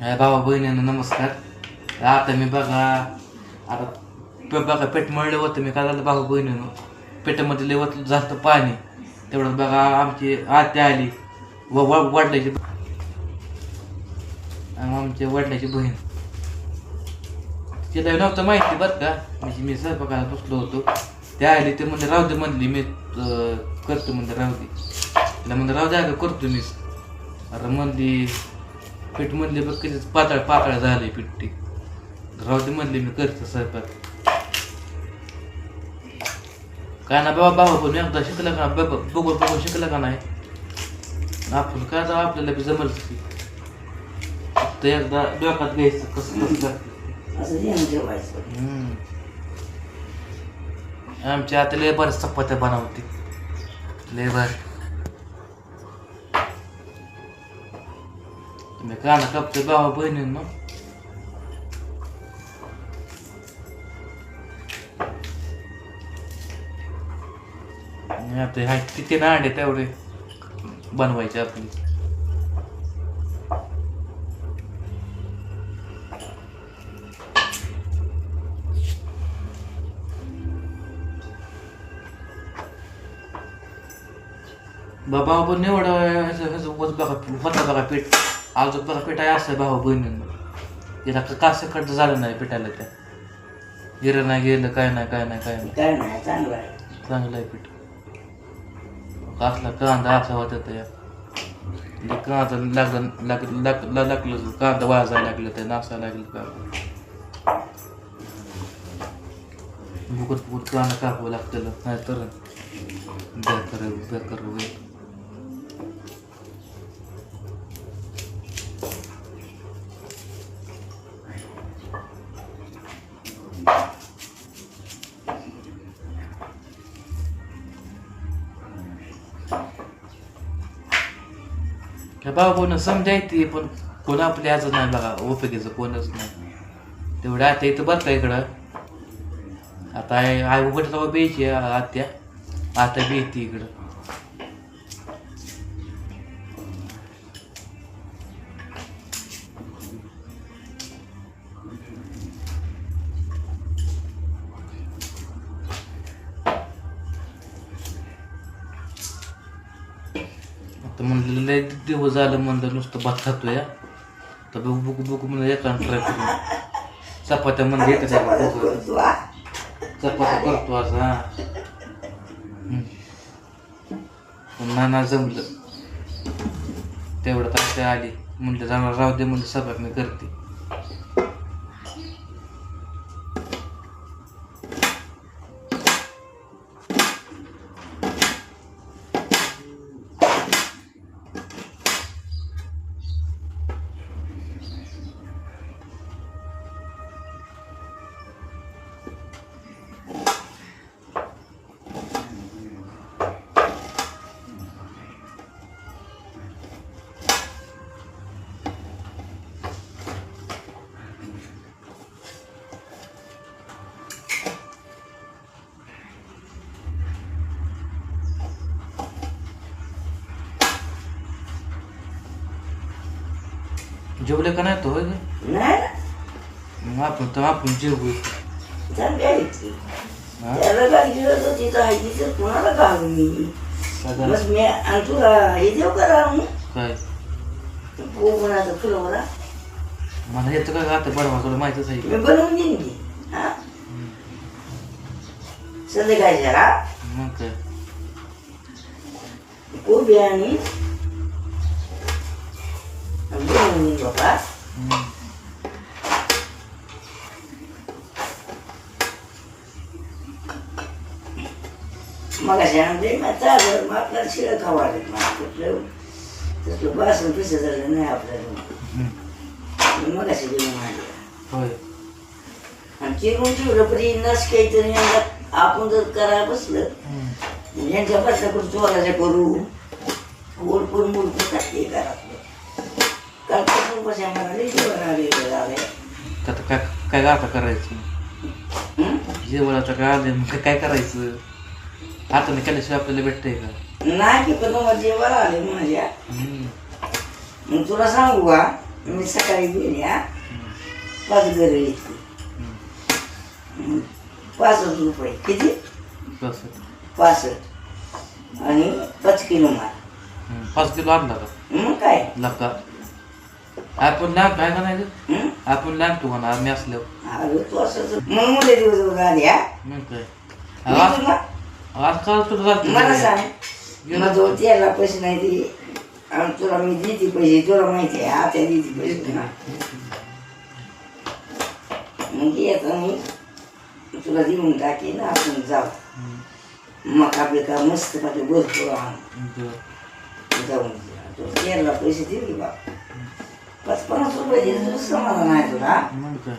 भावा बहिणीनं नमस्कार. आता मी बघा आता बघा पेट मळलं होतं मी काय झालं भाऊ बहिणीनं? पेटामध्ये लय जास्त पाणी. तेवढं बघा आमची आत्या आली. व व- आमच्या वडिलाची बहीण. तिला नव्हतं माहिती बरं का म्हणजे मी स्वयंपाकाला बसलो होतो. त्या आली ते म्हणजे राहू दे म्हणली मी करतो म्हणजे राहू दे. तिला म्हणजे राहू दे करतो मी अरे म्हणली पीठ म्हणली बघ किती पातळ पातळ झाली पीठ ती. राहू दे म्हणली मी करतो स्वयंपाक. काय ना बाबा बाबा पण एकदा शिकला का? बाबा बघून बघून शिकला का नाही? आपण काय आता आपल्याला बी जमल फक्त एकदा डोक्यात घ्यायचं कसं कसं लागतं. असं ध्यान ठेवायचं हम्म. आमच्या आता लय बरं चपात्या बनवते. लय भारी तुम्ही काना कापते भावा बहिणींनो आणि आता ह्या किती ना अंडे तेवढे बनवायचे आपली बाबा पण एवढं ह्याचं ह्याचं वज होता बघा पीठ अजून बघा पीठ आहे असं भाऊ बहिणींना. तिला कासं कट झालं नाही पिठाला त्या? गिरं नाही गेलं काय नाही काय नाही काय नाही. काय नाही चांगलं आहे. चांगलं आहे पीठ. असला कांदा असा होता तर या म्हणजे कांदा लागलं लाग लाग लागलं कांदा वाजायला लागलं ते नासायला लागलं का बुकट बुकट कांदा कापावं लागतं नाहीतर बेकार बेकार होईल काय कोण कोण समजायती पण कोण आपल्या याचं नाही बघा उपयोगीचं कोणच नाही. तेवढं आता इथं बरं का इकडं? आता आई आई बाबा बेची आत्या. आता बेती इकडं. झालं म्हणलं नुसतं भात खातोय हा. तर बघू बघू बघू म्हणलं एका ट्राय करून चपात्या म्हणलं येते बघू तू आ. चपात्या करतो असं हा. पण नाना जमलं तेवढं तर आली म्हणलं जाणार राहू दे म्हणलं सभा मी करते जेवले का नाही तो? होय गं? नाही ना. मग आपण तर आपण जेवू. ती. हा? त्याला लागली होतं तिथं आहे तिथं कोणाला घालू मी? सगळं. बस मी आणि तुला हे देऊ का राहू? काय? कोणाचं फुलं मला येतं का आता बडवा तुला माहितच आहे. मी बनवून देईन की. हा? संध्याकाळी जरा. मग काय? कोबी आणि बाबा. मग म्हणजे मग आपल्याला शिळं खावं लागेल तसलं बासून पिसं झालं नाही आपल्याला. मग आणि चिरून ठेवलं परी नस काहीतरी आपण जर करायला बसलं. यांच्या बसल्या करून चोराच्या करू टाकते घरातलं आता काय काय आता करायचं? जेवण आता काय आले मग काय करायचं? हाताने केल्याशिवाय आपल्याला भेटतंय का? नाही की पण मग जेवण आले माझ्या. मग तुला सांगू का? मी सकाळी गेली हा. पाच घर हम्म. पासष्ट रुपये. किती? कसं पासष्ट. आणि पाच किलो माल. हम्म. पाच किलो आणला का? मग काय? लका आपण लहान आहे का नाही ग? हं? आपण लहानतो का ना आम्ही असल्यावर अरे तू असं मग मुले दिवस आधी हा? मग काय? मी आज तुला आजकाल तुला मला सांग. माझं त्याला पैसे नाही दे आणि तुला मी देते पैसे तुला माहिती आहे आता देते पैसे. ना. मग येतं मी. तुला देऊन टाकेन आपण जाऊ. मग आपले का मस्त पाठी भरपूर आणू. जाऊन तुला तेरला पैसे दे की बाप पाच पन्नास रुपये दिले तुझं समाधान आहे तुला. मग काय?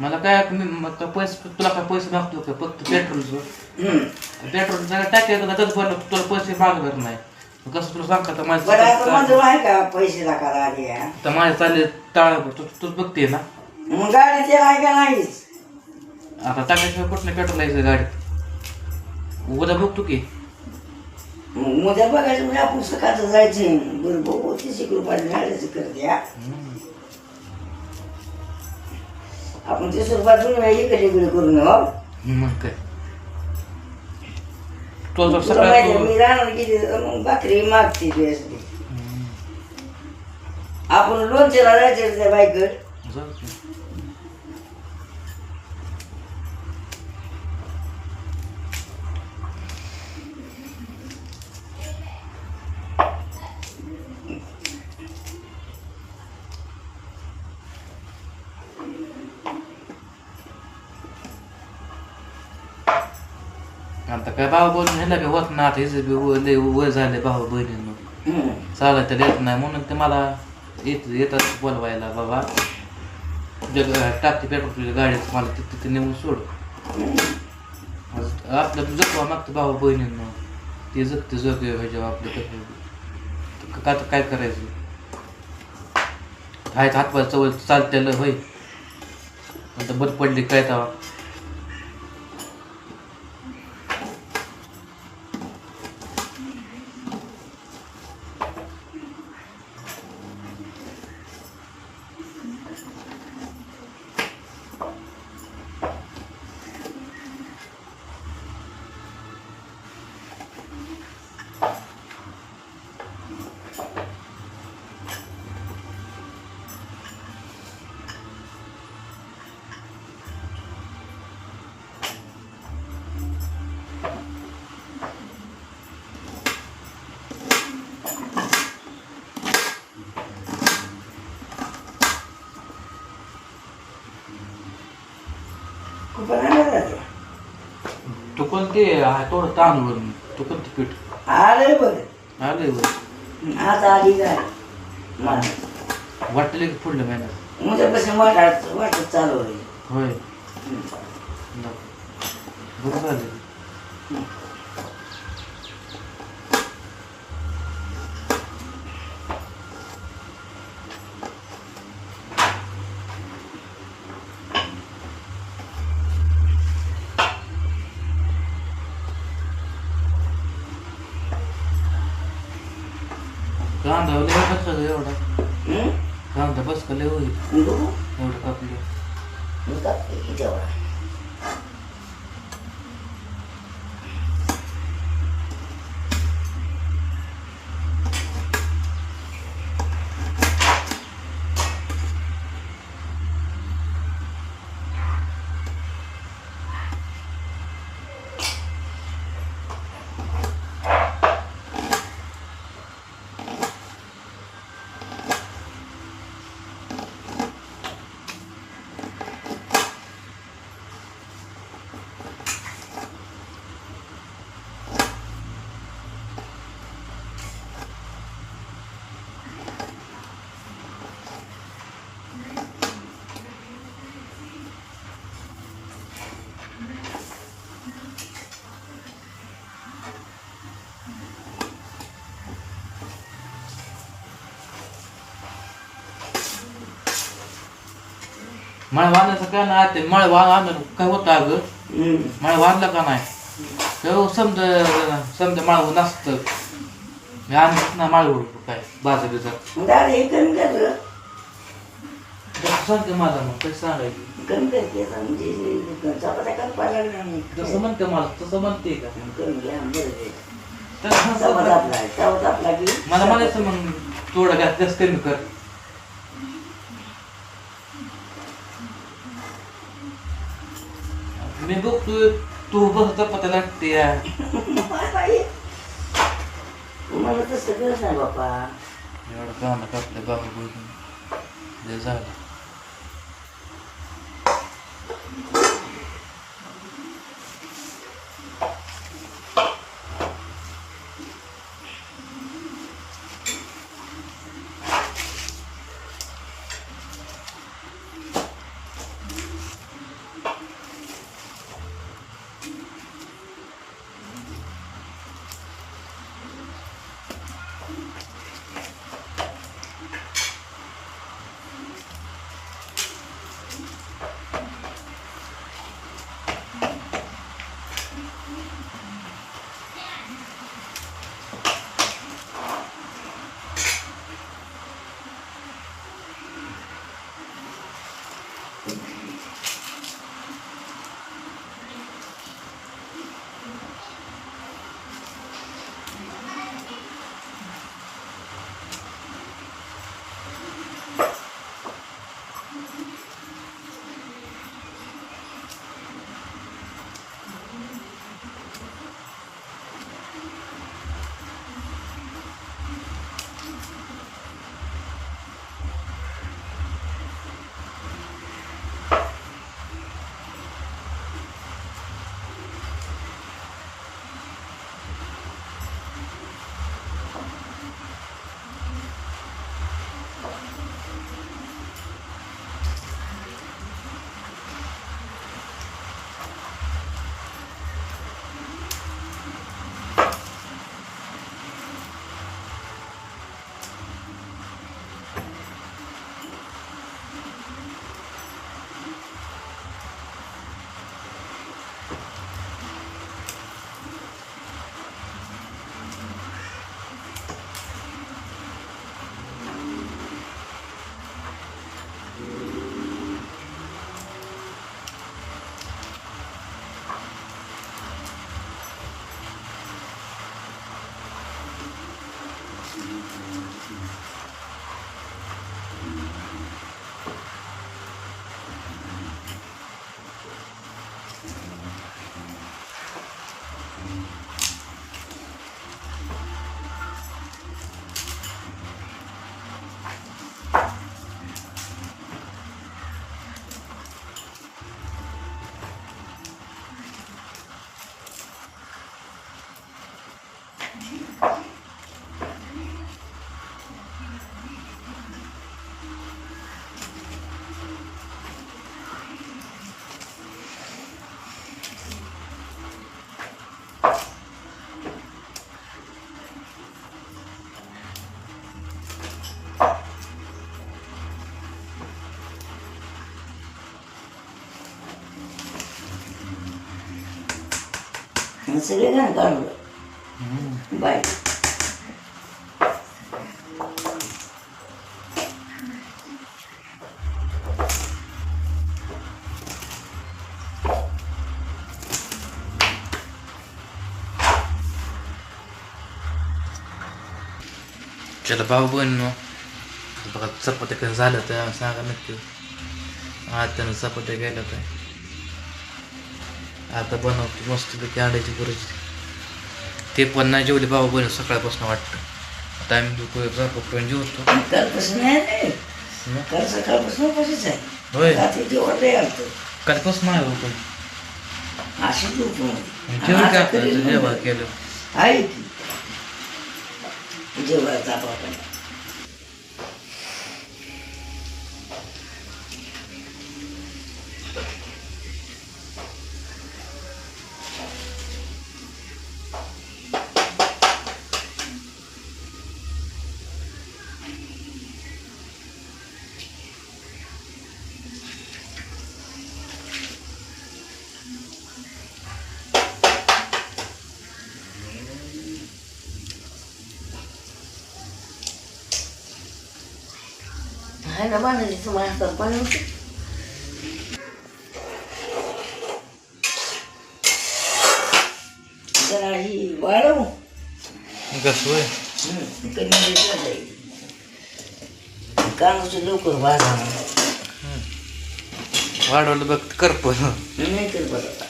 मला काय मी- मग काय पैसे तुला काय पैसे मागतो का? फक्त पेट्रोलचं हम्म. पेट्रोल जरा टाकायचं का? त्याच पण तुला पैसे मागणार नाही. मग कसं तुला सांगता तर बरं आता माझं माझं आहे का? पैसे? तर माझे चालले टाळ तू तूच बघते ना. मग गाडी त्याला आहे का नाहीच? आता टाकायशिवाय कुठलं पेट्रोल यायचं गाडीत उद्या बघतो की. उद्या बघायचं म्हणजे आपण सकाळचं जायचं बरं बघू तीस एक रुपयाला गाडीचं करते हा. आपण तीस रुपयात दोन वेळा इकडे इकडे करून हो. मग काय? तो जर तुला माहिती आहे, सकाळ मी राहणार गेली तर मग भाकरी मागते तुझ्यासाठी आपण लोणच्याला जायचं त्या बाईकड आता काय भाऊ बोलून ह्याला बी होत ना आता हिचं बी वय- लय वय झाले भाऊ बहिणींनो. चालत तर येत नाही म्हणून ते मला येत येतात बोलवायला बाबा जग टाकते पेट्रोल तुझ्या गाडीत मला तिथे तिथे नेऊन सोड आज आपलं जगवा मागतं भाऊ बहिणींनो ते जगते जग ह्याच्या आपलं कसं का काय करायचं आहेत हातपाय चवळ चालतेलं होय आता बंद पडली काय तेव्हा तू थोडं तांदूळ तू कोणते पीठ? आलंय बघ आलंय वर आता आली काय? मला वाटले की पुढल्या महिन्यात उद्यापासून वाटात वाटत चालू होईल. होय. बरं झालं कांदा लय बस का एवढा हम्म? कांदा बस का लय होईल बघू. एवढं कापलं मी कापते किती एवढा. मळ वाहण्याचं काय नाही ते मळ आणलं काय होतं अगं. मळ वाहनलं का नाही समजा समजा माळव नसतं मी आणत ना माळव काय हे कमी कर सांगते मला मग कसं सांगायचं म्हणजे तसं म्हणते मला तसं म्हणते का मला म्हणायचं मग थोडं जास्त कमी कर मी बघतोय तू बसता पता लागते बाई, मला तर सगळंच नाही बापा एवढं कांदा कापलं बाबा बोलून झालं आणि सगळे घाण काढलं हम्म. बाय चला भाऊ बहीण बघा चपात्या कसं आता बनवतो मस्त पैकी अंड्याची बुरजी ते पण नाही जेवले भाऊ बहीण सकाळपासून वाटतं. आता आम्ही जेवतो. कालपासून काल सकाळपासून उपाशीच आहे. होय. रात्री जेवण लय आलतं. कालपासून आहे हो पण. अशी जेवण काय आपलं जेवण? केलं. आहे की. जेवायचा आपण. हाय ना तुम्हाला हातात पाणी होतं. जरा ही वाढव कसं कमी जाईल कानाचं लवकर भाजा वाढवलं बघ करप नाही तर बरं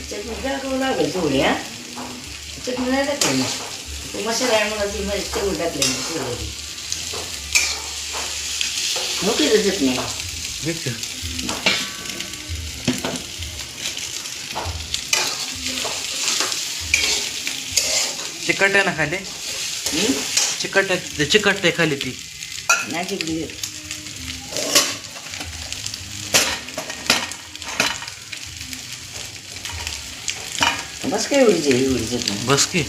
चटणी हा. चटणी नाही टाकली ना तो मसाला आहे मला ती मध्ये तेवढी टाकली मोठी तर चटणी चिकट आहे ना खाली? चिकट चिकट आहे खाली ती. नाही चिकली बस काय एवढीच आहे एवढी चटणी बस की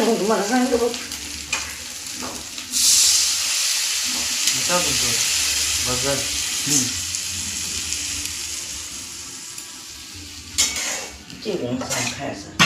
किती पाणी होतं मला सांगितलं बघ बघ चिकन खायचं